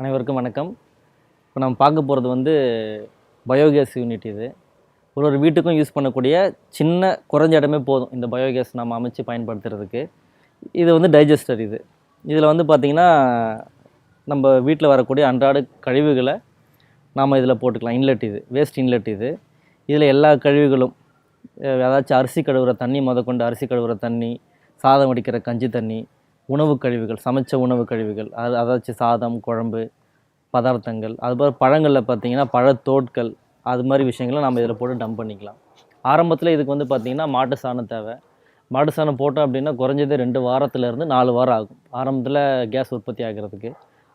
அனைவருக்கும் வணக்கம். இப்போ நம்ம பார்க்க போகிறது வந்து பயோகேஸ் யூனிட் இது. ஒரு ஒரு வீட்டுக்கும் யூஸ் பண்ணக்கூடிய சின்ன குறைஞ்ச இடமே போதும் இந்த பயோகேஸ் நம்ம அமைச்சு பயன்படுத்துறதுக்கு. இது வந்து டைஜஸ்டர் இது. இதில் வந்து பார்த்திங்கன்னா நம்ம வீட்டில் வரக்கூடிய அன்றாட கழிவுகளை நாம் இதில் போட்டுக்கலாம். இன்லெட் இது வேஸ்ட் இன்லெட் இது. இதில் எல்லா கழிவுகளும் ஏதாச்சும் அரிசி கழுவுற தண்ணி முதற்கொண்டு அரிசி கழுவுற தண்ணி சாதம் வடிக்கிற கஞ்சி தண்ணி உணவு கழிவுகள் சமைச்ச உணவு கழிவுகள் அது அதாச்சும் சாதம் குழம்பு பதார்த்தங்கள் அதுபோல் பழங்களில் பார்த்தீங்கன்னா பழத்தோட்கள் அது மாதிரி விஷயங்களை நம்ம இதில் போட்டு டம்ப் பண்ணிக்கலாம். ஆரம்பத்தில் இதுக்கு வந்து பார்த்திங்கன்னா மாட்டு சாணம் தேவை. மாட்டு சாணம் போட்டோம் அப்படின்னா குறைஞ்சது ரெண்டு வாரத்துலேருந்து நாலு வாரம் ஆகும். ஆரம்பத்தில் கேஸ் உற்பத்தி ஆகிறதுக்கு.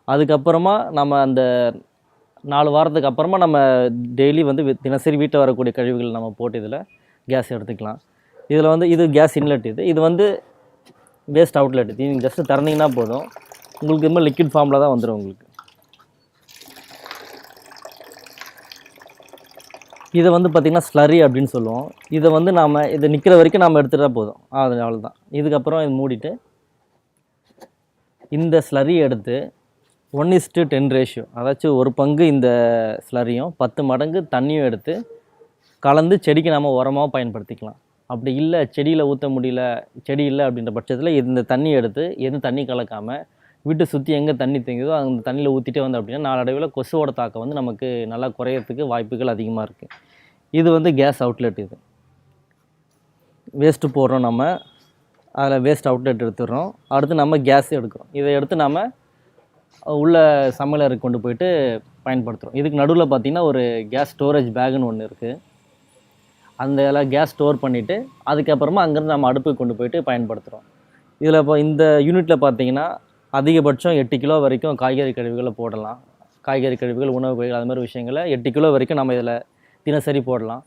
அதுக்கப்புறமா நம்ம அந்த நாலு வாரத்துக்கு அப்புறமா நம்ம டெய்லி வந்து தினசரி வீட்டில் வரக்கூடிய கழிவுகள் நம்ம போட்டு இதில் கேஸ் எடுத்துக்கலாம். இதில் வந்து இது கேஸ் இன்லெட் இது. இது வந்து வேஸ்ட் அவுட்லெட் நீங்கள் ஜஸ்ட்டு திறந்தீங்கன்னா போதும். உங்களுக்கு இதுமாதிரி லிக்விட் ஃபார்மில் தான் வந்துடும் உங்களுக்கு. இதை வந்து பார்த்திங்கன்னா ஸ்லரி அப்படின்னு சொல்லுவோம். இதை வந்து நாம் இதை நிற்கிற வரைக்கும் நாம் எடுத்துகிட்டா போதும். அது அவ்வளோதான் இதுக்கப்புறம் இது மூடிட்டு இந்த ஸ்லரி எடுத்து ஒன் இஸ்டு டென் ரேஷியோ அதாச்சும் ஒரு பங்கு இந்த ஸ்லரியும் பத்து மடங்கு தண்ணியும் எடுத்து கலந்து செடிக்கு நம்ம உரமாக பயன்படுத்திக்கலாம். அப்படி இல்லை செடியில் ஊற்ற முடியல செடி இல்லை அப்படின்ற பட்சத்தில் இந்த தண்ணி எடுத்து எதுவும் தண்ணி கலக்காமல் வீட்டை சுற்றி எங்கே தண்ணி தேங்குதோ அந்த தண்ணியில் ஊற்றிட்டே வந்தோம் அப்படின்னா நாளடைவில் கொசுவோட தாக்கம் வந்து நமக்கு நல்லா குறையிறதுக்கு வாய்ப்புகள் அதிகமாக இருக்குது இது வந்து கேஸ் அவுட்லெட் இது. வேஸ்ட்டு போடுறோம் நம்ம. அதில் வேஸ்ட் அவுட்லெட் எடுத்துடுறோம். அடுத்து நம்ம கேஸ் எடுக்கிறோம். இதை எடுத்து நம்ம உள்ள சமையலருக்கு கொண்டு போயிட்டு பயன்படுத்துகிறோம் இதுக்கு நடுவில் பார்த்திங்கன்னா ஒரு கேஸ் ஸ்டோரேஜ் பேக்குன்னு ஒன்று இருக்குது அந்த எல்லாம் கேஸ் ஸ்டோர் பண்ணிவிட்டு அதுக்கப்புறமா அங்கேருந்து நம்ம அடுப்புக்கு கொண்டு போயிட்டு பயன்படுத்துகிறோம் இதில் இப்போ இந்த யூனிட்டில் பார்த்தீங்கன்னா அதிகபட்சம் எட்டு கிலோ வரைக்கும் காய்கறி கழிவுகளை போடலாம். காய்கறி கழிவுகள் உணவு கழிவுகள் அது மாதிரி விஷயங்களை எட்டு கிலோ வரைக்கும் நம்ம இதில் தினசரி போடலாம்.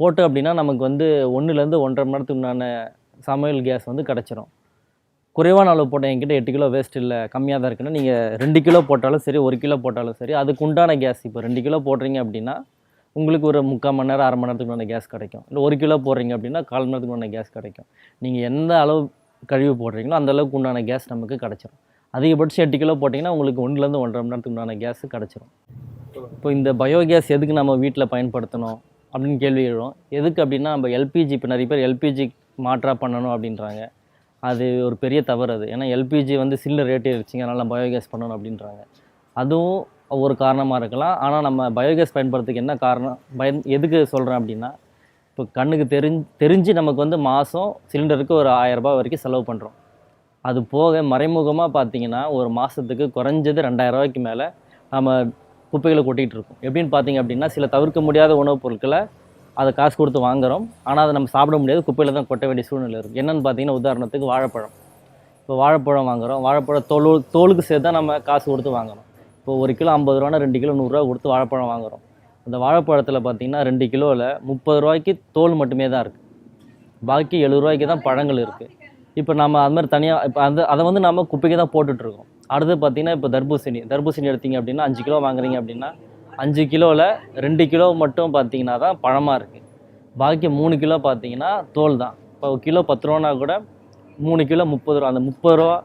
போட்டு அப்படின்னா நமக்கு வந்து ஒன்றுலேருந்து ஒன்றரை மணி நேரத்துக்கு உண்டான சமையல் கேஸ் வந்து கிடச்சிரும். குறைவான அளவு போட்ட என்கிட்ட எட்டு கிலோ வேஸ்ட் இல்லை. கம்மியாக தான் இருக்குன்னா நீங்கள் ரெண்டு கிலோ போட்டாலும் சரி ஒரு கிலோ போட்டாலும் சரி அதுக்கு உண்டான கேஸ் இப்போ ரெண்டு கிலோ போடுறீங்க அப்படின்னா உங்களுக்கு ஒரு முக்கால் மணி நேரம் அரை மணி நேரத்துக்கு உண்டான கேஸ் கிடைக்கும். இல்லை ஒரு கிலோ போடுறீங்க அப்படின்னா கால் மணி நேரத்துக்கு உண்டான கேஸ் கிடைக்கும். நீங்கள் எந்த அளவு கழிவு போடுறீங்களோ அந்த அளவுக்கு உண்டான கேஸ் நமக்கு கிடச்சிரும். அதிகபட்சம் எட்டு கிலோ போட்டிங்கன்னா உங்களுக்கு ஒன்றுலேருந்து ஒன்றரை மணி நேரத்துக்கு உண்டான கேஸ் கிடச்சிரும். இப்போ இந்த பயோகேஸ் எதுக்கு நம்ம வீட்டில் பயன்படுத்தணும் அப்படின்னு கேள்வி எழுவோம் எதுக்கு அப்படின்னா நம்ம எல்பிஜி இப்போ நிறைய பேர் எல்பிஜி மாற்றாக பண்ணணும் அப்படின்றாங்க. அது ஒரு பெரிய தவறு அது. ஏன்னா எல்பிஜி வந்து சில்லர் ரேட் இருந்துச்சுங்க அதனால் பயோகேஸ் பண்ணணும் அப்படின்றாங்க. அதுவும் ஒரு காரணமாக இருக்கலாம். ஆனால் நம்ம பயோகேஸ் பயன்படுறதுக்கு என்ன காரணம்? பயன் எதுக்கு சொல்கிறேன் அப்படின்னா இப்போ கண்ணுக்கு தெரிஞ்சு தெரிஞ்சு நமக்கு வந்து மாதம் சிலிண்டருக்கு ஒரு ஆயரரூபா வரைக்கும் செலவு பண்ணுறோம் அது போக மறைமுகமாக பார்த்தீங்கன்னா ஒரு மாதத்துக்கு குறைஞ்சது ரெண்டாயிரரூபாய்க்கு மேலே நம்ம குப்பைகளை கொட்டிகிட்டு இருக்கோம். எப்படின்னு பார்த்தீங்க அப்படின்னா சில தவிர்க்க முடியாத உணவுப் பொருட்களை அதை காசு கொடுத்து வாங்குறோம். ஆனால் அதை நம்ம சாப்பிட முடியாது. குப்பையில் தான் கொட்ட வேண்டிய சூழ்நிலை இருக்குது என்னென்னு பார்த்தீங்கன்னா உதாரணத்துக்கு வாழைப்பழம். இப்போ வாழைப்பழம் வாங்குறோம். வாழைப்பழம் தோல் தோலுக்கு சேர்த்து தான் நம்ம காசு கொடுத்து வாங்குறோம் இப்போ ஒரு கிலோ ஐம்பது ரூபானா ரெண்டு கிலோ நூறுரூவா கொடுத்து வாழைப்பழம் வாங்குறோம். அந்த வாழைப்பழத்தில் பார்த்தீங்கன்னா ரெண்டு கிலோவில் முப்பது ரூபாய்க்கு தோல் மட்டுமே தான் இருக்குது பாக்கி எழுபது ரூபாய்க்கு தான் பழங்கள் இருக்குது இப்போ நம்ம அது மாதிரி தனியாக இப்போ அந்த அதை வந்து நம்ம குப்பைக்கு தான் போட்டுட்ருக்கோம் அடுத்து பார்த்தீங்கன்னா இப்போ தர்பூசணி தர்பூசணி எடுத்தீங்க அப்படின்னா அஞ்சு கிலோ வாங்குறீங்க அப்படின்னா அஞ்சு கிலோவில் ரெண்டு கிலோ மட்டும் பார்த்தீங்கன்னா தான் பழமாக இருக்குது பாக்கி மூணு கிலோ பார்த்தீங்கன்னா தோல் தான். இப்போ கிலோ பத்து ரூபானா கூட மூணு கிலோ முப்பது ரூபா அந்த முப்பது ரூபா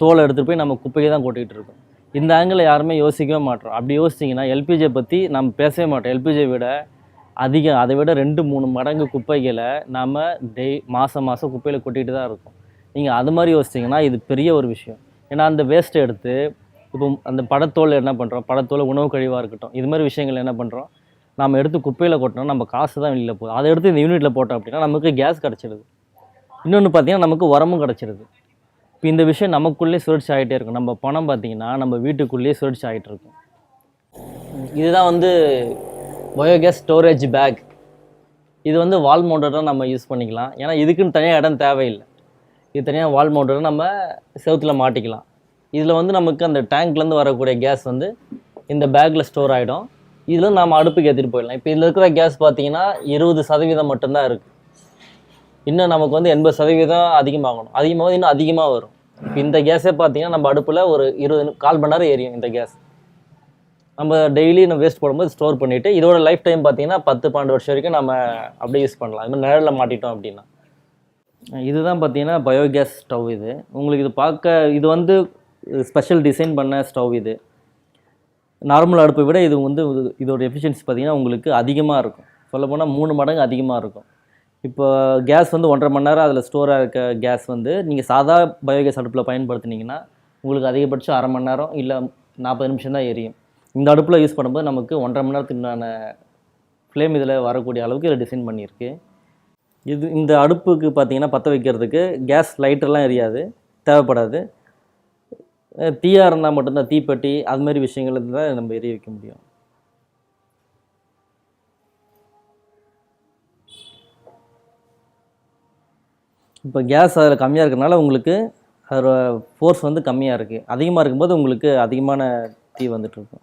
தோலை எடுத்துகிட்டு போய் நம்ம குப்பைக்கு தான் கொட்டிகிட்டு இருக்கோம். இந்த ஆங்கிளில் யாருமே யோசிக்கவே மாட்டோம். அப்படி யோசிச்சிங்கன்னா எல்பிஜியை பற்றி நம்ம பேசவே மாட்டோம். எல்பிஜியை விட அதிகம் அதை விட ரெண்டு மூணு மடங்கு குப்பைகளை நாம் டெய் மாதம் மாதம் குப்பையில் கொட்டிகிட்டு தான் இருக்கோம். நீங்கள் அது மாதிரி யோசிச்சிங்கன்னா இது பெரிய ஒரு விஷயம். ஏன்னா அந்த வேஸ்ட்டை எடுத்து இப்போ அந்த படத்தோல் என்ன பண்ணுறோம் படத்தோல் உணவு கழிவாக இருக்கட்டும். இது மாதிரி விஷயங்கள் என்ன பண்ணுறோம் நம்ம எடுத்து குப்பையில் கொட்டினோம் நம்ம காசு தான் வெளியில் போகுது. அதை எடுத்து இந்த யூனிட்டில் போட்டோம் அப்படின்னா நமக்கு கேஸ் கிடச்சிடுது இன்னொன்று பார்த்தீங்கன்னா நமக்கு உரமும் கிடச்சிருது. இப்போ இந்த விஷயம் நமக்குள்ளே சுழற்சி ஆகிட்டே இருக்கும். நம்ம பணம் பார்த்தீங்கன்னா நம்ம வீட்டுக்குள்ளேயே சுழற்சி ஆகிட்டு இருக்கும். இதுதான் வந்து பயோகேஸ் ஸ்டோரேஜ் பேக் இது வந்து வால் மவுண்டடாக நம்ம யூஸ் பண்ணிக்கலாம். ஏன்னா இதுக்குன்னு தனியாக இடம் தேவையில்லை. இது தனியாக வால் மவுண்டடாக நம்ம செவத்தில் மாட்டிக்கலாம். இதில் வந்து நமக்கு அந்த டேங்க்லேருந்து வரக்கூடிய கேஸ் வந்து இந்த பேக்கில் ஸ்டோர் ஆகிடும் இதில் நம்ம அடுப்புக்கு ஏற்றிட்டு போயிடலாம். இப்போ இதில் இருக்கிற கேஸ் பார்த்தீங்கன்னா இருபது சதவீதம் மட்டும்தான் இருக்குது இன்னும் நமக்கு வந்து எண்பது சதவீதம் அதிகமாகணும். அதிகமாக இன்னும் அதிகமாக வரும். இப்போ இந்த கேஸே பார்த்தீங்கன்னா நம்ம அடுப்பில் ஒரு இருபது கால் மணி நேரம் எரியும் இந்த கேஸ் நம்ம டெய்லி நம்ம வேஸ்ட் போடும்போது ஸ்டோர் பண்ணிவிட்டு இதோட லைஃப் டைம் பார்த்தீங்கன்னா பத்து பன்னெண்டு வருஷம் வரைக்கும் நம்ம அப்படியே யூஸ் பண்ணலாம். இது மாதிரி நிழலில் மாட்டிட்டோம் அப்படின்னா. இதுதான் பார்த்தீங்கன்னா பயோகேஸ் ஸ்டவ் இது. உங்களுக்கு இது பார்க்க இது வந்து ஸ்பெஷல் டிசைன் பண்ண ஸ்டவ் இது. நார்மல் அடுப்பை விட இது வந்து இது- இதோட எஃபிஷியன்சி பார்த்தீங்கன்னா உங்களுக்கு அதிகமாக இருக்கும். சொல்லப்போனால் மூணு மடங்கு அதிகமாக இருக்கும். இப்போ கேஸ் வந்து ஒன்றரை மணி நேரம் அதில் ஸ்டோராக இருக்க கேஸ் வந்து நீங்கள் சாதா பயோகேஸ் அடுப்பில் பயன்படுத்தினீங்கன்னா உங்களுக்கு அதிகபட்சம் அரை மணி நேரம் இல்லை நாற்பது நிமிஷம் தான் எரியும். இந்த அடுப்பில் யூஸ் பண்ணும்போது நமக்கு ஒன்றரை மணி நேரத்துக்குண்டான ஃப்ளேம் இதில் வரக்கூடிய அளவுக்கு இதில் டிசைன் பண்ணியிருக்கு. இது இந்த அடுப்புக்கு பார்த்தீங்கன்னா பற்ற வைக்கிறதுக்கு கேஸ் லைட்டர்லாம் எரியாது தேவைப்படாது. தீயாக இருந்தால் மட்டும்தான் தீப்பெட்டி அது மாதிரி விஷயங்கள் தான் நம்ம எரிய வைக்க முடியும். இப்போ கேஸ் அதில் கம்மியாக இருக்கிறனால உங்களுக்கு அதோட ஃபோர்ஸ் வந்து கம்மியாக இருக்குது அதிகமாக இருக்கும்போது உங்களுக்கு அதிகமான தீ வந்துட்டுருக்கும்